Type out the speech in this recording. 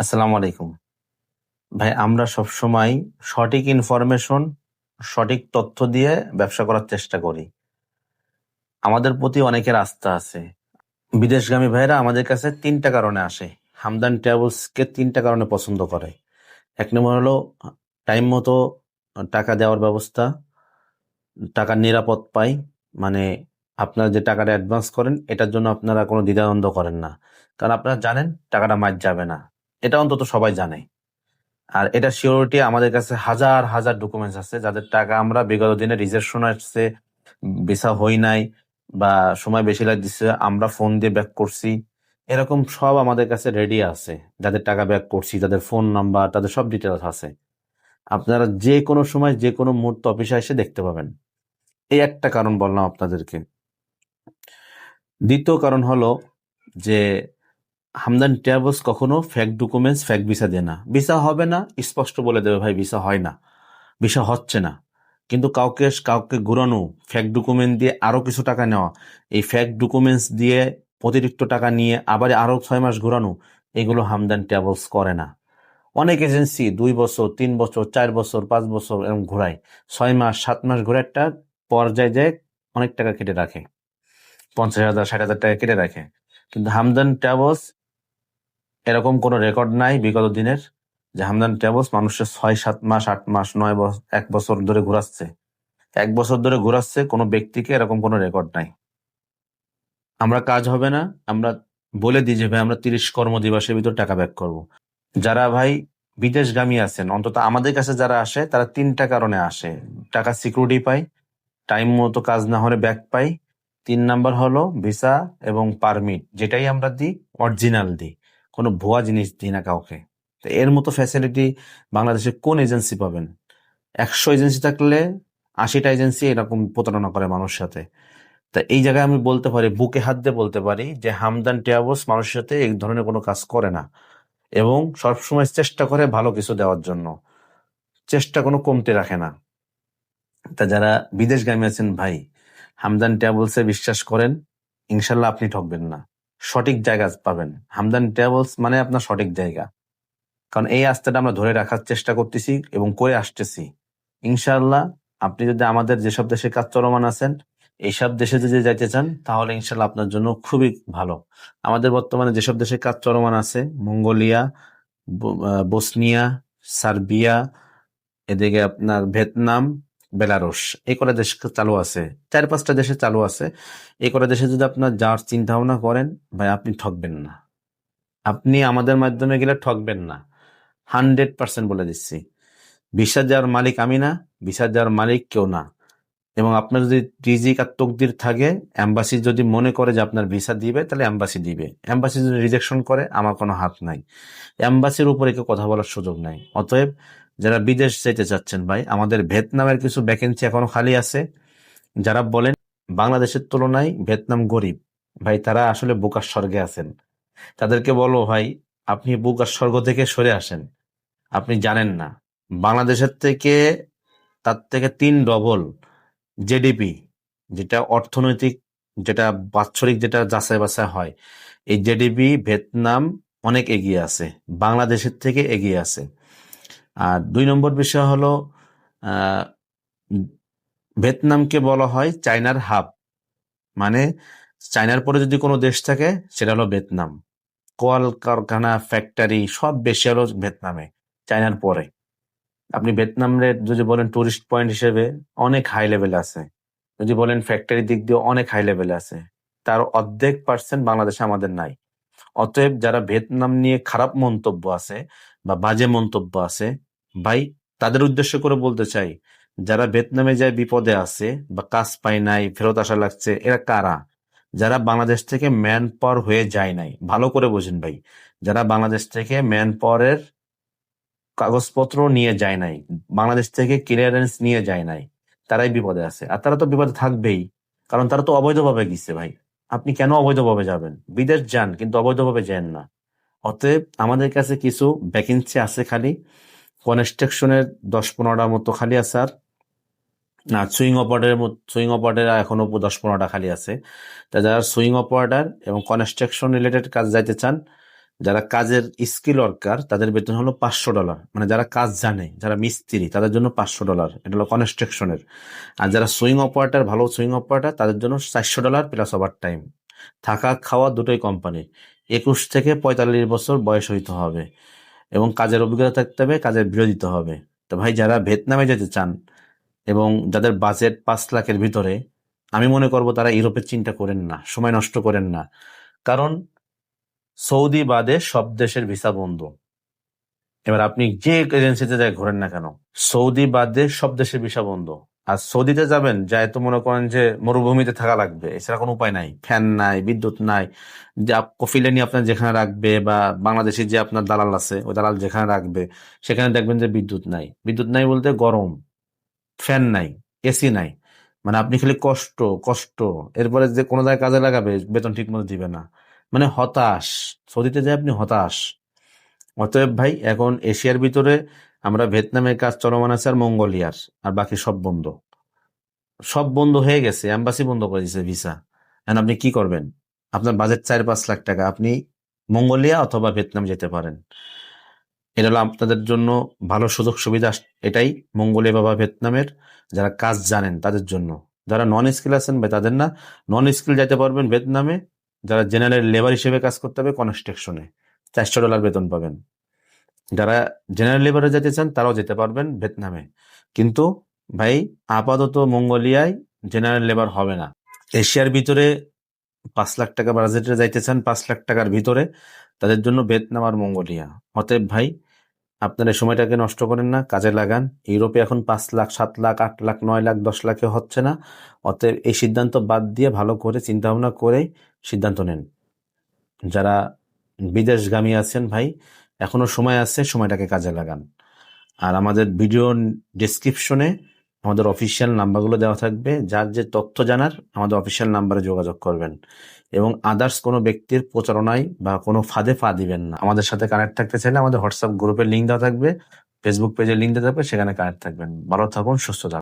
আসসালামু আলাইকুম। ভাই, আমরা সবসময় সঠিক ইনফরমেশন সঠিক তথ্য দিয়ে ব্যবসা করার চেষ্টা করি। আমাদের প্রতি অনেকের আস্থা আছে। বিদেশগামী ভাইরা আমাদের কাছে তিনটা কারণে আসে। হামদান ট্রাভেলসকে তিনটা কারণে পছন্দ করে। এক নম্বর হলো, টাইম মতো টাকা দেওয়ার ব্যবস্থা টাকার নিরাপদ পাই মানে আপনারা যে টাকাটা অ্যাডভান্স করেন, এটার জন্য আপনারা কোনো দ্বিধাদ্বন্দ্ব করেন না। কারণ আপনারা জানেন, টাকাটা মার যাবে না। এটা অন্তত সবাই জানে। আর এটা সিওরিটি আমাদের কাছে হাজার হাজার ডকুমেন্টস আছে, যাদের টাকা আমরা বিগত দিনে রিজেকশন আসছে ভিসা হই নাই বা সময় বেশি লাগছে আমরা ফোন দিয়ে ব্যাক করছি। এরকম সব আমাদের কাছে রেডি আছে, যাদের টাকা ব্যাক করছি তাদের ফোন নাম্বার তাদের সব ডিটেলস আছে। আপনারা যে কোনো সময়, যে কোনো মুহূর্তে অফিসে এসে দেখতে পাবেন। এই একটা কারণ বললাম আপনাদেরকে। দ্বিতীয় কারণ হলো যে হামদান ট্রাভেলস কখনো ফেক ডকুমেন্টস ফেক ভিসা দেয় না। ভিসা হবে না, স্পষ্ট বলে দেবে ভাই ভিসা হয় না। ভিসা হচ্ছে না। কিন্তু কাউকে কাউকে ঘুরানো ফেক ডকুমেন্ট দিয়ে আরও কিছু টাকা নেওয়া, এই ফেক ডকুমেন্টস দিয়ে অতিরিক্ত টাকা নিয়ে আবার আরও ছয় মাস ঘুরানো, এগুলো হামদান ট্রাভেলস করে না। অনেক এজেন্সি দুই বছর, তিন বছর, চার বছর, পাঁচ বছর এরকম ঘোরায়। ছয় মাস, সাত মাস ঘুরে একটা পর্যায়ে যায় অনেক টাকা কেটে রাখে। পঞ্চাশ হাজার, ষাট হাজার টাকা কেটে রাখে। কিন্তু হামদান ট্রাভেলস এরকম কোনো রেকর্ড নাই বিগত দিনের যে হামদান ট্রাভেলস মানুষের ছয়, সাত মাস, আট মাস, নয় বছর এক বছর ধরে ঘোরাচ্ছে। এক বছর ধরে ঘোরাচ্ছে, কোনো ব্যক্তিকে এরকম কোনো রেকর্ড নাই। আমরা কাজ হবে না, আমরা বলে দিই যে, ভাই, আমরা তিরিশ কর্মদিবসের ভিতর টাকা ব্যাক করব। যারা, ভাই, বিদেশগামী আছেন, অন্তত আমাদের কাছে যারা আসে, তারা তিনটা কারণে আসে। টাকা সিকিউরিটি পায় টাইম মতো কাজ না হলে ব্যাক পাই। তিন নাম্বার হলো ভিসা এবং পারমিট যেটাই আমরা দিই অরিজিনাল দিই। কোনো ভুয়া জিনিস দিই না কাউকে। তো এর মতো ফ্যাসিলিটি বাংলাদেশে কোন এজেন্সি পাবেন? একশো এজেন্সি থাকলে আশিটা এজেন্সি এরকম প্রতারণা করে মানুষের সাথে। তা এই জায়গায় আমি বলতে পারি, বুকে হাত দিয়ে বলতে পারি যে হামদান টিয়াবস মানুষের সাথে এই ধরনের কোনো কাজ করে না। এবং সবসময় চেষ্টা করে ভালো কিছু দেওয়ার জন্য। চেষ্টা কোনো কমতে রাখে না। তা যারা বিদেশগামী আছেন ভাই, হামদান ট্রাভেলসে বিশ্বাস করেন, ইনশাল্লাহ আপনি ঠকবেন না। সঠিক জায়গা পাবেন। হামদান ট্রাভেলস মানে আপনার সঠিক জায়গা। কারণ এই আস্থাটা আমরা ধরে রাখার চেষ্টা করতেছি এবং করে আসতেছি। ইনশাল্লাহ আপনি যদি আমাদের যেসব দেশে কাজ চলমান আছেন, এইসব দেশে যদি যাইতে চান, তাহলে ইনশাল্লাহ আপনার জন্য খুবই ভালো। আমাদের বর্তমানে যেসব দেশে কাজ চলমান আছে, মঙ্গোলিয়া বসনিয়া, সার্বিয়া, এদিকে আপনার ভিয়েতনাম বেলারুশ, এই কটা দেশ চালু আছে। চার পাঁচটা দেশে চালু আছে। এই কটা দেশে যদি আপনার যাওয়ার চিন্তা ভাবনা করেন, ভাই, আপনি ঠকবেন না। আপনি আমাদের মাধ্যমে গেলে ঠকবেন না। হান্ড্রেড পার্সেন্ট বলে দিচ্ছি। ভিসা যাওয়ার মালিক আমি না ভিসা যাওয়ার মালিক কেউ না। এবং আপনার যদি রিজিক আর তকদির থাকে অ্যাম্বাসি যদি মনে করে যে আপনার ভিসা দিবে, তাহলে অ্যাম্বাসি দিবে। অ্যাম্বাসি যদি রিজেকশন করে, আমার কোনো হাত নাই। অ্যাম্বাসির উপরে কেউ কথা বলার সুযোগ নাই। অতএব যারা বিদেশ যেতে চাচ্ছেন ভাই, আমাদের ভিয়েতনামের কিছু ভ্যাকেন্সি এখনও খালি আছে। যারা বলেন বাংলাদেশের তুলনায় ভিয়েতনাম গরিব, ভাই তারা আসলে বোকার স্বর্গে আছেন। তাদেরকে বলো ভাই, আপনি বোকার স্বর্গ থেকে সরে আসেন। আপনি জানেন না, বাংলাদেশের থেকে তার থেকে তিন ডবল জেডিপি যেটা অর্থনৈতিক, যেটা বাৎসরিক, যেটা যাচাই বাছাই হয়। এই জেডিপি ভিয়েতনাম অনেক এগিয়ে আছে, বাংলাদেশের থেকে এগিয়ে আছে। আর দুই নম্বর বিষয় হলো ভিয়েতনামকে বলা হয় চায়নার হাব। মানে চায়নার পরে যদি কোনো দেশ থাকে, সেটা হলো ভিয়েতনাম। কল কারখানা, ফ্যাক্টরি, সব বেশি হলো ভিয়েতনামে, চায়নার পরে। আপনি ভিয়েতনামের যদি বলেন টুরিস্ট পয়েন্ট হিসেবে, অনেক হাই লেভেল আছে। যদি বলেন ফ্যাক্টরি দিক দিয়ে অনেক হাই লেভেল আছে। তার অর্ধেক পার্সেন্ট বাংলাদেশে আমাদের নাই। অতএব যারা ভিয়েতনাম নিয়ে খারাপ মন্তব্য আছে বা বাজে মন্তব্য আছে, ভাই, তাদের উদ্দেশ্য করে বলতে চাই, যারা ভিয়েতনামে যায় বিপদে আছে বা কাজ পায় নাই, ফেরত আসা লাগছে, এরা কারা? যারা বাংলাদেশ থেকে ম্যান পাওয়ার হয়ে যায় নাই, ভালো করে বোঝেন ভাই, যারা বাংলাদেশ থেকে ম্যান পাওয়ারের কাগজপত্র নিয়ে যায় নাই, বাংলাদেশ থেকে ক্লিয়ারেন্স নিয়ে যায় নাই, তারাই বিপদে আছে। আর তারা তো বিপদে থাকবেই, কারণ তারা তো অবৈধভাবে গেছে ভাই। আপনি কেন অবৈধভাবে যাবেন? বিদেশ যান, কিন্তু অবৈধভাবে যান না। অতএব আমাদের কাছে কিছু ভ্যাকেন্সি আছে খালি। কনস্ট্রাকশনের দশ পনেরোটার মতো খালি আছে আর। না সুইং অপারেটরের সুইং অপারেটর এখনও দশ পনেরোটা খালি আছে। তা যারা সুইং অপারেটার এবং কনস্ট্রাকশন রিলেটেড কাজ যাইতে চান, যারা কাজের স্কিল ওয়ার্কার তাদের বেতন হলো পাঁচশো ডলার মানে যারা কাজ জানে, যারা মিস্ত্রি, তাদের জন্য পাঁচশো ডলার এটা হলো কনস্ট্রাকশনের আর যারা সুইং অপারেটার ভালো সুইং অপারেটার তাদের জন্য চারশো ডলার প্লাস ওভার টাইম থাকা, খাওয়া দুটোই কোম্পানি একুশ থেকে পঁয়তাল্লিশ বছর বয়স হইতে হবে এবং কাজের অভিজ্ঞতা থাকতে হবে, কাজের বিরোধিতা হবে। তো ভাই, যারা ভিয়েতনামে যেতে চান এবং যাদের বাজেট পাঁচ লাখের ভিতরে, আমি মনে করব তারা ইউরোপের চিন্তা করেন না, সময় নষ্ট করেন না। কারণ সৌদি বাদে সব দেশের ভিসা বন্ধ। এবার আপনি যে এজেন্সিতে যাই ঘোরেন না কেন, সৌদি বাদে সব দেশের ভিসা বন্ধ। আর সৌদিতে যাবেন যাই তো মনে করেন যে মরুভূমিতে থাকা লাগবে। এছাড়া কোনো উপায় নাই। ফ্যান নাই, বিদ্যুৎ নাই। যে কফিলেনি আপনার যেখানে রাখবে বা বাংলাদেশে যে আপনার দালাল আছে, ওই দালাল যেখানে রাখবে, সেখানে দেখবেন যে বিদ্যুৎ নাই। বিদ্যুৎ নাই বলতে গরম, ফ্যান নাই, এসি নাই। মানে আপনি খালি কষ্ট কষ্ট। এরপরে যে কোনো জায়গায় কাজে লাগাবে, বেতন ঠিক মতো দিবে না। মানে হতাশ। সৌদিতে যায় আপনি হতাশ। অতএব ভাই, এখন এশিয়ার ভিতরে আমরা ভিয়েতনামের কাজ চলমান আছে আর মঙ্গোলিয়ার, আর বাকি সব বন্ধ। সব বন্ধ হয়ে গেছে, এম্বাসি বন্ধ করে দিয়েছে ভিসা। এখন আপনি কি করবেন? আপনার বাজেট চার পাঁচ লাখ টাকা, আপনি মঙ্গোলিয়া অথবা ভিয়েতনাম যেতে পারেন। এটা হলো আপনাদের জন্য ভালো সুযোগ সুবিধা, এটাই মঙ্গোলিয়া বা ভিয়েতনামের যারা কাজ জানেন তাদের জন্য। যারা নন স্কিল আছেন ভাই, তাদের না নন স্কিল যেতে পারবেন ভিয়েতনামে, যারা জেনারেল লেবার হিসেবে কাজ করতে হবে কনস্ট্রাকশনে চারশো ডলার বেতন পাবেন। যারা জেনারেল লেবারে যেতে চান, তারাও যেতে পারবেন ভিয়েতনামে। কিন্তু ভাই, আপাতত মঙ্গোলিয়ায় জেনারেল লেবার হবে না। এশিয়ার ভিতরে পাঁচ লাখ টাকা বাজেটে যাইতে চান, পাঁচ লাখ টাকার ভিতরে, তাদের জন্য ভিয়েতনাম আর মঙ্গোলিয়া। অতএব ভাই, আপনারা সময়টাকে নষ্ট করেন না, কাজে লাগান। ইউরোপে এখন পাঁচ লাখ, সাত লাখ, আট লাখ, নয় লাখ, দশ লাখে হচ্ছে না। অতএব এই সিদ্ধান্ত বাদ দিয়ে ভালো করে চিন্তা ভাবনা করে সিদ্ধান্ত নেন। যারা বিদেশগামী আছেন ভাই এখনও সময় আছে, সময়টাকে কাজে লাগান। আর আমাদের ভিডিও ডিসক্রিপশনে আমাদের অফিসিয়াল নাম্বারগুলো দেওয়া থাকবে। যার যে তথ্য জানার, আমাদের অফিসিয়াল নাম্বারে যোগাযোগ করবেন। এবং আদার্স কোনো ব্যক্তির প্রচারণায় বা কোনো ফাঁদে পা দিবেন না। আমাদের সাথে কানেক্ট থাকতে চাইলে আমাদের হোয়াটসঅ্যাপ গ্রুপের লিঙ্ক দেওয়া থাকবে। ফেসবুক পেজের লিঙ্ক দেওয়া থাকবে, সেখানে কানেক্ট থাকবেন। ভালো থাকুন, সুস্থ থাকুন।